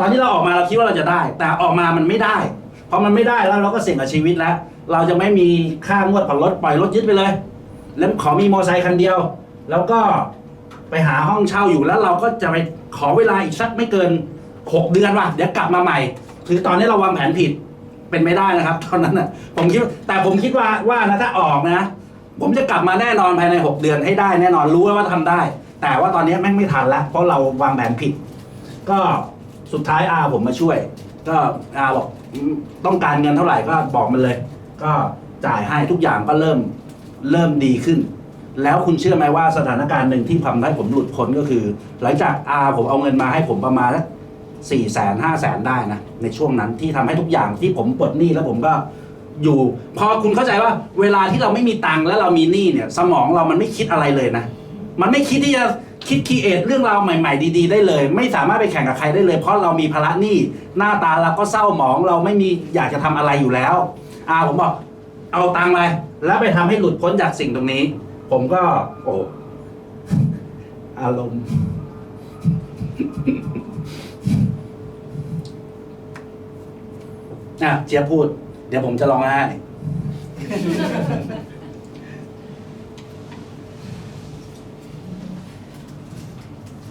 ตอนที่เราออกมาเราคิดว่าเราจะได้ แต่ออกมามันไม่ได้ เพอมันไม่ได้แล้วเราก็เสี่ยงกับชีวิตแล้ว เราจะไม่มีค่างวดผ่อนรถปล่อยรถยึดไปเลย แล้วขอมีมอเตอร์ไซค์คันเดียว แล้วก็ไปหาห้องเช่าอยู่แล้วเราก็จะไปขอเวลาอีกสักไม่เกินหกเดือนว่ะเดี๋ยวกลับมาใหม่ คือตอนนี้เราวางแผนผิดเป็นไม่ได้นะครับ ตอนนั้นน่ะผมคิดแต่ผมคิดว่าว่านะถ้าออกนะ ผมจะกลับมาแน่นอนภายในหกเดือนให้ได้แน่นอนรู้ว่าทำได้ แต่ว่าตอนนี้แม่งไม่ทันแล้วเพราะเราวางแผนผิด ก็ สุดท้ายอาผมมาช่วย ก็อาบอกต้องการเงินเท่าไหร่ก็บอกมันเลย ก็จ่ายให้ทุกอย่างก็เริ่มเริ่มดีขึ้น แล้วคุณเชื่อไหมว่าสถานการณ์หนึ่งที่ทำให้ผมหลุดพ้นก็คือ หลังจากอาผมเอาเงินมาให้ผมประมาณสี่แสนห้าแสนได้นะในช่วงนั้นที่ทำให้ทุกอย่างที่ผมปลดหนี้แล้วผมก็อยู่ พอคุณเข้าใจว่าเวลาที่เราไม่มีตังค์แล้วเรามีหนี้เนี่ย สมองเรามันไม่คิดอะไรเลยนะ มันไม่คิดที่จะ คิดคีเอทเรื่องราวใหม่ ๆ ดีๆ ได้เลย ไม่สามารถไปแข่งกับใครได้เลย เพราะเรามีภาระหนี้หน้าตาเราก็เศร้าหมองเราไม่มีอยากจะทำอะไรอยู่แล้วอาผมบอกเอาตังค์ไปแล้วไปทำให้หลุดพ้นจากสิ่งตรงนี้ ผมก็ โอ้อารมณ์ อะเจี๊ยบพูด เดี๋ยวผมจะร้องไห้